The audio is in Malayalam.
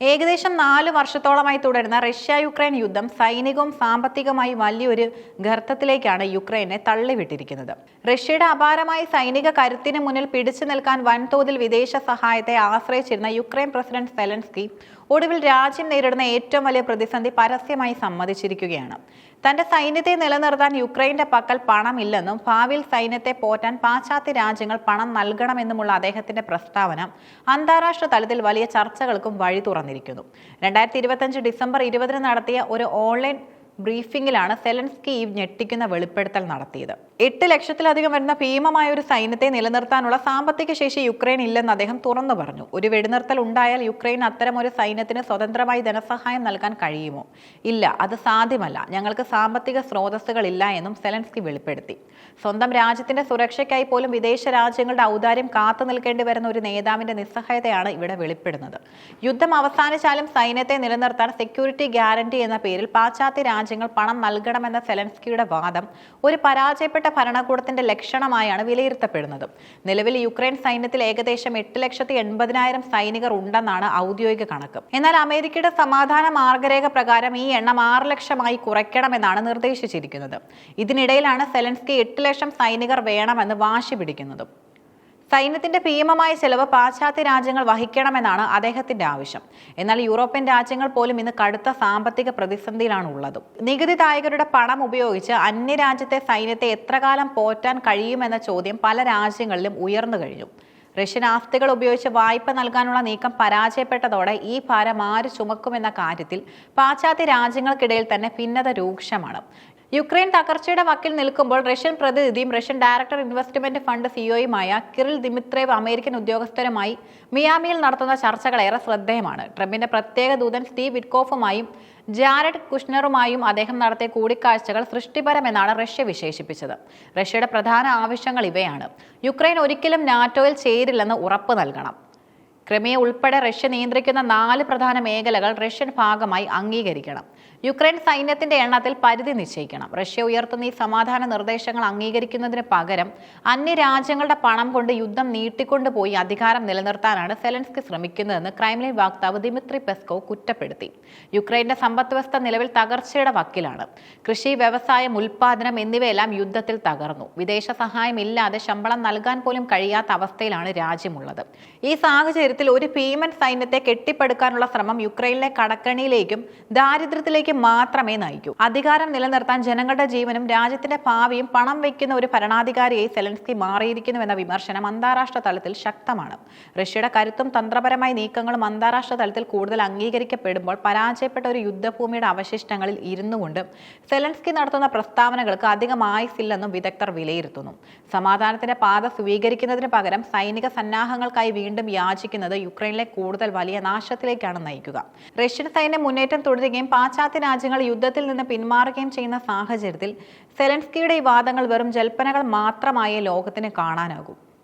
ഏകദേശം നാല് വർഷത്തോളമായി തുടരുന്ന റഷ്യ യുക്രൈൻ യുദ്ധം സൈനികവും സാമ്പത്തികമായി വലിയൊരു ഗർത്തത്തിലേക്കാണ് യുക്രൈനെ തള്ളിവിട്ടിരിക്കുന്നത്. റഷ്യയുടെ അപാരമായ സൈനിക കരുത്തിന് മുന്നിൽ പിടിച്ചു നിൽക്കാൻ വൻതോതിൽ വിദേശ സഹായത്തെ ആശ്രയിച്ചിരുന്ന യുക്രൈൻ പ്രസിഡന്റ് സെലൻസ്കി ഒടുവിൽ രാജ്യം നേരിടുന്ന ഏറ്റവും വലിയ പ്രതിസന്ധി പരസ്യമായി സമ്മതിച്ചിരിക്കുകയാണ്. തന്റെ സൈന്യത്തെ നിലനിർത്താൻ യുക്രൈന്റെ പക്കൽ പണമില്ലെന്നും ഭാവിയിൽ സൈന്യത്തെ പോറ്റാൻ പാശ്ചാത്യ രാജ്യങ്ങൾ പണം നൽകണമെന്നുമുള്ള അദ്ദേഹത്തിന്റെ പ്രസ്താവന അന്താരാഷ്ട്ര തലത്തിൽ വലിയ ചർച്ചകൾക്കും വഴി തുറന്നിരിക്കുന്നു. രണ്ടായിരത്തി ഇരുപത്തഞ്ച് ഡിസംബർ ഇരുപതിന് നടത്തിയ ഒരു ഓൺലൈൻ ബ്രീഫിംഗിലാണ് സെലൻസ്കി ഈ ഞെട്ടിക്കുന്ന വെളിപ്പെടുത്തൽ നടത്തിയത്. എട്ട് ലക്ഷത്തിലധികം വരുന്ന ഭീമമായ ഒരു സൈന്യത്തെ നിലനിർത്താനുള്ള സാമ്പത്തിക ശേഷി യുക്രൈൻ ഇല്ലെന്ന് അദ്ദേഹം തുറന്നു പറഞ്ഞു. ഒരു വെടിനിർത്തൽ ഉണ്ടായാൽ യുക്രൈൻ അത്തരം ഒരു സൈന്യത്തിന് സ്വതന്ത്രമായി ധനസഹായം നൽകാൻ കഴിയുമോ? ഇല്ല അത് സാധ്യമല്ല. ഞങ്ങൾക്ക് സാമ്പത്തിക സ്രോതസ്സുകളില്ല എന്നും സെലൻസ്കി വെളിപ്പെടുത്തി. സ്വന്തം രാജ്യത്തിന്റെ സുരക്ഷയ്ക്കായി പോലും വിദേശ രാജ്യങ്ങളുടെ ഔദാര്യം കാത്തു നിൽക്കേണ്ടി വരുന്ന ഒരു നേതാവിന്റെ നിസ്സഹായതയാണ് ഇവിടെ വെളിപ്പെടുന്നത്. യുദ്ധം അവസാനിച്ചാലും സൈന്യത്തെ നിലനിർത്താൻ സെക്യൂരിറ്റി ഗ്യാരണ്ടി എന്ന പേരിൽ പാശ്ചാത്യ രാജ്യങ്ങൾ പണം നൽകണമെന്ന സെലൻസ്കിയുടെ വാദം ഒരു പരാജയപ്പെട്ട ഭരണകൂടത്തിന്റെ ലക്ഷണമായാണ് വിലയിരുത്തപ്പെടുന്നത്. നിലവിൽ യുക്രൈൻ സൈന്യത്തിൽ ഏകദേശം എട്ട് ലക്ഷത്തി എൺപതിനായിരം സൈനികർ ഉണ്ടെന്നാണ് ഔദ്യോഗിക കണക്ക്. എന്നാൽ അമേരിക്കയുടെ സമാധാന മാർഗരേഖ പ്രകാരം ഈ എണ്ണം ആറ് ലക്ഷമായി കുറയ്ക്കണമെന്നാണ് നിർദ്ദേശിച്ചിരിക്കുന്നത്. ഇതിനിടയിലാണ് സെലൻസ്കി എട്ട് ലക്ഷം സൈനികർ വേണമെന്ന് വാശി പിടിക്കുന്നതും. സൈന്യത്തിന്റെ ഭീമമായ ചെലവ് പാശ്ചാത്യ രാജ്യങ്ങൾ വഹിക്കണമെന്നാണ് അദ്ദേഹത്തിന്റെ ആവശ്യം. എന്നാൽ യൂറോപ്യൻ രാജ്യങ്ങൾ പോലും ഇന്ന് കടുത്ത സാമ്പത്തിക പ്രതിസന്ധിയിലാണ് ഉള്ളത് നികുതിദായകരുടെ പണം ഉപയോഗിച്ച് അന്യരാജ്യത്തെ സൈന്യത്തെ എത്രകാലം പോറ്റാൻ കഴിയുമെന്ന ചോദ്യം പല രാജ്യങ്ങളിലും ഉയർന്നു കഴിഞ്ഞു. റഷ്യൻ ആസ്തികൾ ഉപയോഗിച്ച് വായ്പ നൽകാനുള്ള നീക്കം പരാജയപ്പെട്ടതോടെ ഈ ഭാരം ആര് ചുമക്കുമെന്ന കാര്യത്തിൽ പാശ്ചാത്യ രാജ്യങ്ങൾക്കിടയിൽ തന്നെ ഭിന്നത രൂക്ഷമാണ്. യുക്രൈൻ തകർച്ചയുടെ വക്കിൽ നിൽക്കുമ്പോൾ റഷ്യൻ പ്രതിനിധിയും റഷ്യൻ ഡയറക്ടർ ഇൻവെസ്റ്റ്മെന്റ് ഫണ്ട് സിഒയുമായ കിറിൽ ദിമിത്രേവ് അമേരിക്കൻ ഉദ്യോഗസ്ഥരുമായി മിയാമിയിൽ നടത്തുന്ന ചർച്ചകൾ ഏറെ ശ്രദ്ധേയമാണ്. ട്രംപിന്റെ പ്രത്യേക ദൂതൻ സ്റ്റീവ് വിറ്റ്കോഫുമായും ജാരഡ് കുഷ്നറുമായും അദ്ദേഹം നടത്തിയ കൂടിക്കാഴ്ചകൾ സൃഷ്ടിപരമെന്നാണ് റഷ്യ വിശേഷിപ്പിച്ചത്. റഷ്യയുടെ പ്രധാന ആവശ്യങ്ങൾ ഇവയാണ്. യുക്രൈൻ ഒരിക്കലും നാറ്റോയിൽ ചേരില്ലെന്ന് ഉറപ്പ് നൽകണം. ക്രിമിയ ഉൾപ്പെടെ റഷ്യ നിയന്ത്രിക്കുന്ന നാല് പ്രധാന മേഖലകൾ റഷ്യൻ ഭാഗമായി അംഗീകരിക്കണം. യുക്രൈൻ സൈന്യത്തിന്റെ എണ്ണത്തിൽ പരിധി നിശ്ചയിക്കണം. റഷ്യ ഉയർത്തുന്ന ഈ സമാധാന നിർദ്ദേശങ്ങൾ അംഗീകരിക്കുന്നതിന് പകരം അന്യ അന്യരാജ്യങ്ങളുടെ പണം കൊണ്ട് യുദ്ധം നീട്ടിക്കൊണ്ടുപോയി അധികാരം നിലനിർത്താനാണ് സെലൻസ്കി ശ്രമിക്കുന്നതെന്ന് ക്രൈംലിൻ വക്താവ് ദിമിത്രി പെസ്കോ കുറ്റപ്പെടുത്തി. യുക്രൈന്റെ സമ്പദ് വ്യവസ്ഥ നിലവിൽ തകർച്ചയുടെ വക്കിലാണ്. കൃഷി വ്യവസായം ഉൽപാദനം എന്നിവയെല്ലാം യുദ്ധത്തിൽ തകർന്നു. വിദേശ സഹായമില്ലാതെ ശമ്പളം നൽകാൻ പോലും കഴിയാത്ത അവസ്ഥയിലാണ് രാജ്യമുള്ളത്. ഈ സാഹചര്യത്തിൽ ഒരു ഭീമൻ സൈന്യത്തെ കെട്ടിപ്പടുക്കാനുള്ള ശ്രമം യുക്രൈനിലെ കടക്കണിയിലേക്കും ദാരിദ്ര്യത്തിലേക്കും മാത്രമേ നയിക്കൂ. അധികാരം നിലനിർത്താൻ ജനങ്ങളുടെ ജീവനും രാജ്യത്തിന്റെ ഭാവിയും പണം വയ്ക്കുന്ന ഒരു ഭരണാധികാരിയായി സെലൻസ്കി മാറിയിരിക്കുന്നുവെന്ന വിമർശനം അന്താരാഷ്ട്ര തലത്തിൽ ശക്തമാണ്. റഷ്യയുടെ കരുത്തും തന്ത്രപരമായ നീക്കങ്ങളും അന്താരാഷ്ട്ര തലത്തിൽ കൂടുതൽ അംഗീകരിക്കപ്പെടുമ്പോൾ പരാജയപ്പെട്ട ഒരു യുദ്ധഭൂമിയുടെ അവശിഷ്ടങ്ങളിൽ ഇരുന്നുകൊണ്ട് സെലൻസ്കി നടത്തുന്ന പ്രസ്താവനകൾക്ക് അധികം ആയുസില്ലെന്നും വിദഗ്ധർ വിലയിരുത്തുന്നു. സമാധാനത്തിന്റെ പാത സ്വീകരിക്കുന്നതിന് പകരം സൈനിക സന്നാഹങ്ങൾക്കായി വീണ്ടും യാചിക്കുന്നത് യുക്രൈനിലെ കൂടുതൽ വലിയ നാശത്തിലേക്കാണ് നയിക്കുക. റഷ്യൻ സൈന്യം മുന്നേറ്റം തുടരുകയും പാശ്ചാത്യ രാജ്യങ്ങൾ യുദ്ധത്തിൽ നിന്ന് പിന്മാറുകയും ചെയ്യുന്ന സാഹചര്യത്തിൽ സെലൻസ്കിയുടെ ഈ വാദങ്ങൾ വെറും ജൽപ്പനകൾ മാത്രമായേ ലോകത്തിന് കാണാനാകൂ.